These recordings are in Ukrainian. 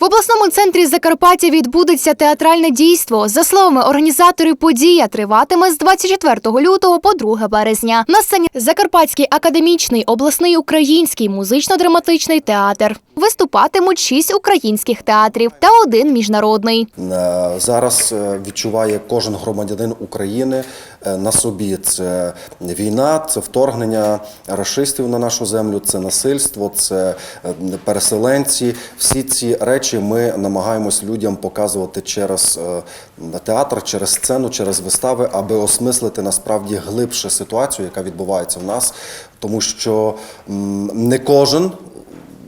В обласному центрі Закарпаття відбудеться театральне дійство. За словами організаторів, подія триватиме з 24 лютого по 2 березня. На сцені Закарпатський академічний обласний український музично-драматичний театр. Виступатимуть шість українських театрів та один міжнародний. Е, Зараз е, відчуває кожен громадянин України на собі. Це війна, це вторгнення рашистів на нашу землю, це насильство, це е, переселенці. Всі ці речі ми намагаємось людям показувати через е, театр, через сцену, через вистави, аби осмислити насправді глибше ситуацію, яка відбувається в нас, тому що не кожен.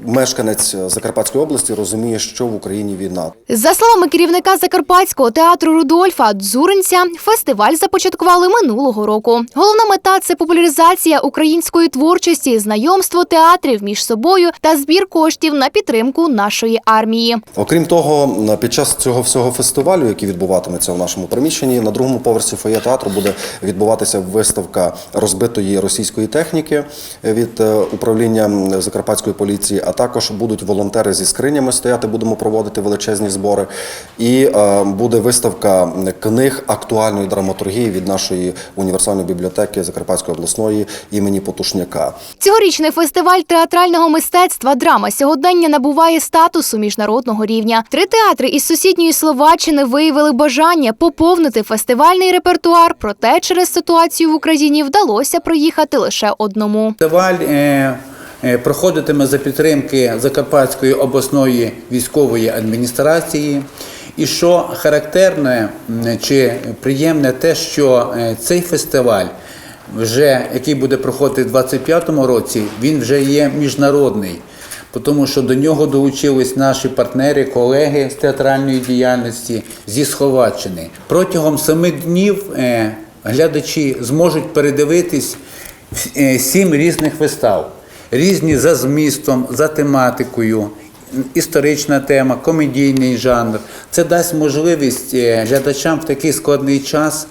Мешканець Закарпатської області розуміє, що в Україні війна. За словами керівника Закарпатського театру Рудольфа Дзуринця, фестиваль започаткували минулого року. Головна мета це популяризація української творчості, знайомство театрів між собою та збір коштів на підтримку нашої армії. Окрім того, під час цього всього фестивалю, який відбуватиметься в нашому приміщенні, на другому поверсі фоє театру буде відбуватися виставка розбитої російської техніки від е, управління Закарпатської поліції. А також будуть волонтери зі скринями стояти. Будемо проводити величезні збори. І е, буде виставка книг актуальної драматургії від нашої універсальної бібліотеки Закарпатської обласної імені Потушняка. Цьогорічний фестиваль театрального мистецтва драма сьогодення набуває статусу міжнародного рівня. Три театри із сусідньої Словаччини виявили бажання поповнити фестивальний репертуар. Проте через ситуацію в Україні вдалося проїхати лише одному. Фестиваль е, проходитиме за підтримки Закарпатської обласної військової адміністрації. І що характерне чи приємне те, що е, цей фестиваль, вже який буде проходити в 2025 році, він вже є міжнародний. Тому що до нього долучились наші партнери, колеги з театральної діяльності зі Словаччини. Протягом семи днів е, глядачі зможуть передивитись е, сім різних вистав, різні за змістом, за тематикою, історична тема, комедійний жанр. Це дасть можливість е, глядачам в такий складний час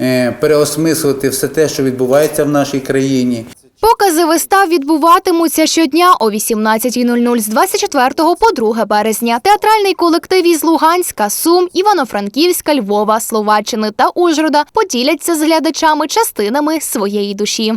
е, переосмислити все те, що відбувається в нашій країні. Покази вистав відбуватимуться щодня о 18.00 з 24 по 2 березня. Театральний колектив із Луганська, Сум, Івано-Франківська, Львова, Словаччини та Ужгорода поділяться з глядачами частинами своєї душі.